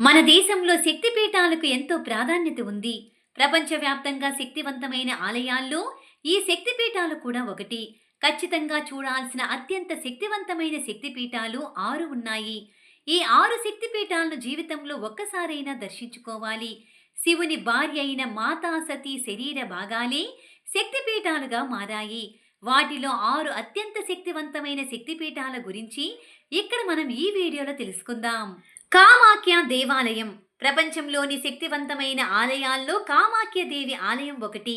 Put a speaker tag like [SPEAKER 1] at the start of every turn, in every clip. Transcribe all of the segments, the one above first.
[SPEAKER 1] మన దేశంలో శక్తిపీఠాలకు ఎంతో ప్రాధాన్యత ఉంది. ప్రపంచవ్యాప్తంగా శక్తివంతమైన ఆలయాల్లో ఈ శక్తిపీఠాలు కూడా ఒకటి. ఖచ్చితంగా చూడాల్సిన అత్యంత శక్తివంతమైన శక్తిపీఠాలు ఆరు ఉన్నాయి. ఈ ఆరు శక్తిపీఠాలను జీవితంలో ఒక్కసారైనా దర్శించుకోవాలి. శివుని భార్య అయిన మాతా సతీ శరీర భాగాలే శక్తిపీఠాలుగా మారాయి. వాటిలో ఆరు అత్యంత శక్తివంతమైన శక్తిపీఠాల గురించి ఇక్కడ మనం ఈ వీడియోలో తెలుసుకుందాం. కామాఖ్య దేవాలయం. ప్రపంచంలోని శక్తివంతమైన ఆలయాల్లో కామాఖ్య దేవి ఆలయం ఒకటి.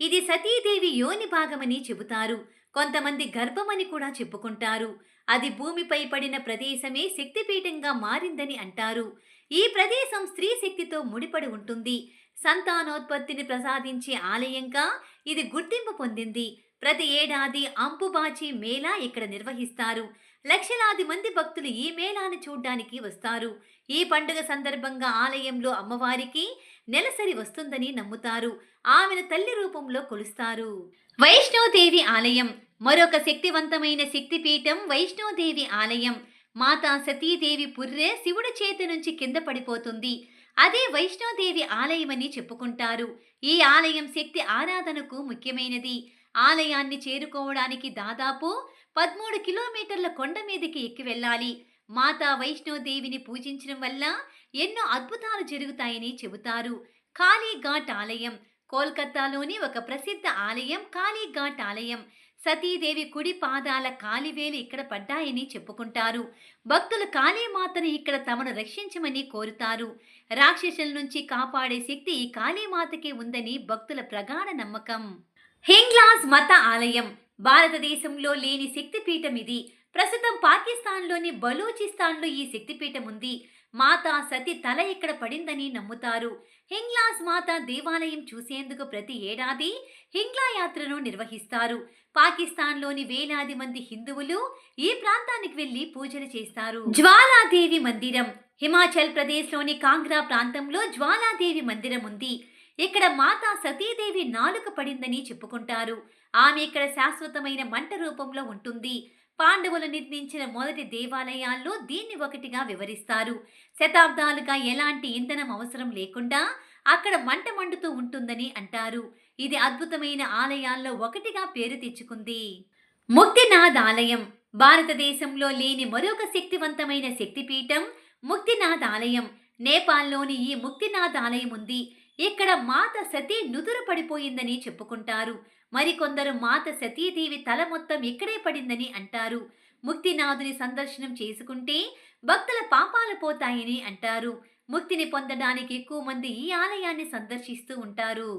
[SPEAKER 1] ఇది సతీదేవి యోని భాగమని చెబుతారు. కొంతమంది గర్భమని కూడా చెప్పుకుంటారు. అది భూమిపై పడిన ప్రదేశమే శక్తిపీఠంగా మారిందని అంటారు. ఈ ప్రదేశం స్త్రీ శక్తితో ముడిపడి ఉంటుంది. సంతానోత్పత్తిని ప్రసాదించే ఆలయంగా ఇది గుర్తింపు పొందింది. ప్రతి ఏడాది అంపుబాచి మేళా ఇక్కడ నిర్వహిస్తారు. లక్షలాది మంది భక్తులు ఈ మేళాను చూడ్డానికి వస్తారు. ఈ పండుగ సందర్భంగా ఆలయంలో అమ్మవారికి నెలసరి వస్తుందని నమ్ముతారు. ఆమెను తల్లి రూపంలో కొలుస్తారు. వైష్ణోదేవి ఆలయం. మరొక శక్తివంతమైన శక్తిపీఠం వైష్ణోదేవి ఆలయం. మాతా సతీదేవి పుర్రె శివుడి చేతి నుంచి కింద పడిపోతుంది. అదే వైష్ణోదేవి ఆలయమని చెప్పుకుంటారు. ఈ ఆలయం శక్తి ఆరాధనకు ముఖ్యమైనది. ఆలయాన్ని చేరుకోవడానికి దాదాపు పదమూడు కిలోమీటర్ల కొండ మీదకి ఎక్కి వెళ్ళాలి. మాతా వైష్ణోదేవిని పూజించడం వల్ల ఎన్నో అద్భుతాలు జరుగుతాయని చెబుతారు. కాళీఘాట్ ఆలయం. కోల్కతాలోని ఒక ప్రసిద్ధ ఆలయం కాళీఘాట్ ఆలయం. సతీదేవి కుడి పాదాల కాలివేలు ఇక్కడ పడ్డాయని చెప్పుకుంటారు. భక్తులు కాళీమాతను ఇక్కడ తమను రక్షించమని కోరుతారు. రాక్షసుల నుంచి కాపాడే శక్తి ఈ కాళీమాతకే ఉందని భక్తుల ప్రగాఢ నమ్మకం. హింగ్లాజ్ మత ఆలయం. భారతదేశంలో లేని శక్తిపీఠం ఇది. ప్రస్తుతం పాకిస్తాన్లోని బలూచిస్తాన్లో ఈ శక్తిపీఠం ఉంది. మాతా సతి తల ఇక్కడ పడిందని నమ్ముతారు. హింగ్లాస్ మాతా దేవాలయం చూసేందుకు ప్రతి ఏడాది హింగ్లా యాత్రను నిర్వహిస్తారు. పాకిస్తాన్లోని వేలాది మంది హిందువులు ఈ ప్రాంతానికి వెళ్ళి పూజలు చేస్తారు. జ్వాలాదేవి మందిరం. హిమాచల్ ప్రదేశ్లోని కాంగ్రా ప్రాంతంలో జ్వాలాదేవి మందిరం ఉంది. ఇక్కడ మాతా సతీదేవి నాలుక పడిందని చెప్పుకుంటారు. ఆమె ఇక్కడ శాశ్వతమైన మంట రూపంలో ఉంటుంది. పాండవులు నిర్మించిన మొదటి దేవాలయాల్లో దీన్ని ఒకటిగా వివరిస్తారు. శతాబ్దాలుగా ఎలాంటి ఇంధనం అవసరం లేకుండా అక్కడ మంట మండుతూ ఉంటుందని అంటారు. ఇది అద్భుతమైన ఆలయాల్లో ఒకటిగా పేరు తెచ్చుకుంది. ముక్తినాథ్ ఆలయం. భారతదేశంలో లేని మరొక శక్తివంతమైన శక్తిపీఠం ముక్తినాథ్ ఆలయం. నేపాల్లోని ఈ ముక్తినాథ్ ఆలయం ఉంది. ఇక్కడ మాత సతీ నుదురు పడిపోయిందని చెప్పుకుంటారు. మరికొందరు మాత సతీదేవి తల మొత్తం ఇక్కడే పడిందని అంటారు. ముక్తినాథుని సందర్శనం చేసుకుంటే భక్తుల పాపాలు పోతాయని అంటారు. ముక్తిని పొందడానికి ఎక్కువ మంది ఈ ఆలయాన్ని సందర్శిస్తూ ఉంటారు.